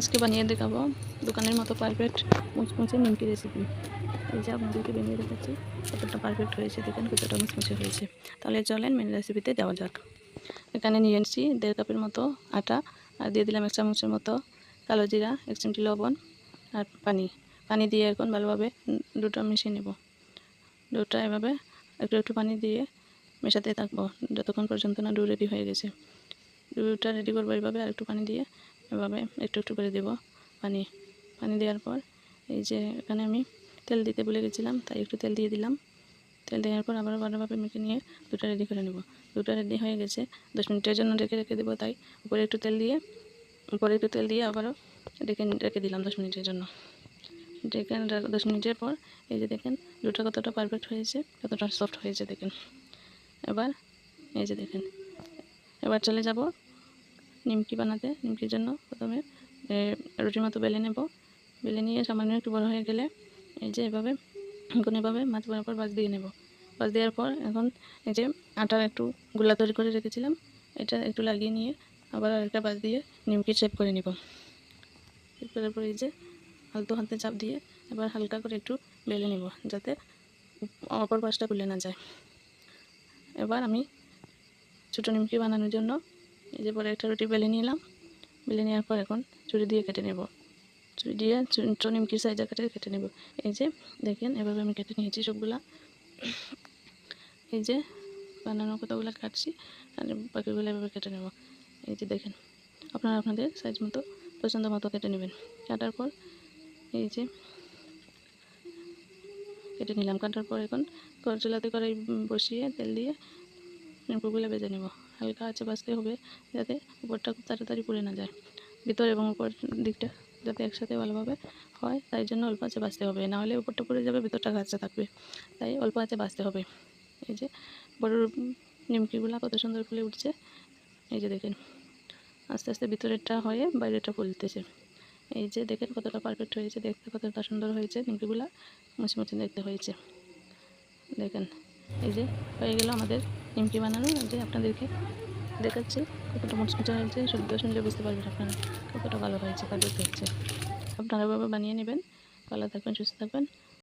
আজকে বানিয়ে দেখাবো। দোকানের মতো পারফেক্ট মুচমুচে নিমকি রেসিপি এই যে আপনাদেরকে বানিয়ে দেখাচ্ছি, কতটা পারফেক্ট হয়েছে, দেখেন কতটা মুচমুচে হয়েছে। তাহলে চলেন মেন রেসিপিতে যাওয়া যাক। এখানে নিয়ে এসেছি দেড় কাপের মতো আটা, আর দিয়ে দিলাম এক চামচের মতো কালো জিরা, এক চিমটি লবণ, আর পানি। পানি দিয়ে এখন ভালোভাবে দুটো মিশিয়ে নেব। দুটো এভাবে একটু একটু পানি দিয়ে মেশাতে থাকব, যতক্ষণ পর্যন্ত না ডু রেডি হয়ে গেছে। ডুটা রেডি করব এইভাবে, আর একটু পানি দিয়ে এভাবে একটু একটু করে দেব পানি পানি দেওয়ার পর এই যে এখানে আমি তেল দিতে ভুলে গেছিলাম, তাই একটু তেল দিয়ে দিলাম। তেল দেওয়ার পর আবার ভালোভাবে মেখে নিয়ে দুটো রেডি করে নেব। দুটো রেডি হয়ে গেছে, দশ মিনিটের জন্য রেখে রেখে দেবো তাই। উপরে একটু তেল দিয়ে, উপরে একটু তেল দিয়ে আবারও রেখে রেখে দিলাম দশ মিনিটের জন্য। রেখে দশ মিনিটের পর এই যে দেখেন দুটো কতটা পারফেক্ট হয়েছে, কতটা সফট হয়েছে দেখেন। এবার এই যে দেখেন, এবার চলে যাব নিমকি বানাতে, নিমকির জন্য প্রথমে রুটির মতো বেলে নেব। বেলে নিয়ে সামান্য একটু বড় হয়ে গেলে এই যে এভাবে এখন এভাবে মাছ বরাবর বাজ দিয়ে নেব। বাজ দেওয়ার পর এখন এই যে আটার একটু গোলা তৈরি করে রেখেছিলাম, এটা একটু লাগিয়ে নিয়ে আবার আরেকটা বাজ দিয়ে নিমকি শেপ করে নিব। শেপ করার পর এই যে আলতো হাতে চাপ দিয়ে এবার হালকা করে একটু বেলে নিব, যাতে অপর পাশটা খুলে না যায়। এবার আমি ছোটো নিমকি বানানোর জন্য এই যে পরে একটা রুটি বেলে নিলাম। বেলে নেওয়ার পর এখন ছুরি দিয়ে কেটে নেব। ছুরি দিয়ে ছোটো নিমকির সাইজে কেটে কেটে নেব। এই যে দেখেন, এভাবে আমি কেটে নিয়েছি সবগুলা। এই যে বানানোর কতগুলো কাটছি, আর বাকিগুলো এভাবে কেটে নেব। এই যে দেখেন, আপনারা আপনাদের সাইজ মতো, পছন্দ মতো কেটে নেবেন। কাটার পর এই যে কেটে নিলাম। কাটার পর এখন চুলাতে করে বসিয়ে তেল দিয়ে নিমকুগুলো বেজে নেব। হালকা আছে বাঁচতে হবে, যাতে উপরটা খুব তাড়াতাড়ি পুড়ে না যায়। ভিতর এবং উপর দিকটা যাতে একসাথে ভালোভাবে হয়, তাই জন্য অল্প আছে বাঁচতে হবে। না হলে উপরটা পুড়ে যাবে, ভিতরটা কাঁচা থাকবে। তাই অল্প আছে বাঁচতে হবে। এই যে বড় নিমকিগুলো কত সুন্দর ফুলে উঠছে। এই যে দেখেন, আস্তে আস্তে ভিতরেরটা হয়ে বাইরেটা ফুলতেছে। এই যে দেখেন কতটা পারফেক্ট হয়েছে, দেখতে কতটা সুন্দর হয়েছে নিমকিগুলো। মুচমুচে দেখতে হয়েছে। দেখেন এই যে, হয়ে গেল আমাদের নিমকি বানানো। এই যে আপনাদেরকে দেখাচ্ছি, কতটা মুচমুচে হয়েছে সুন্দর সুন্দর বুঝতে পারবেন আপনারা, কতটা ভালো হয়েছে পারফেক্ট হয়েছে আপনারা বাবা বানিয়ে নেবেন, ভালো থাকবেন, সুস্থ থাকবেন।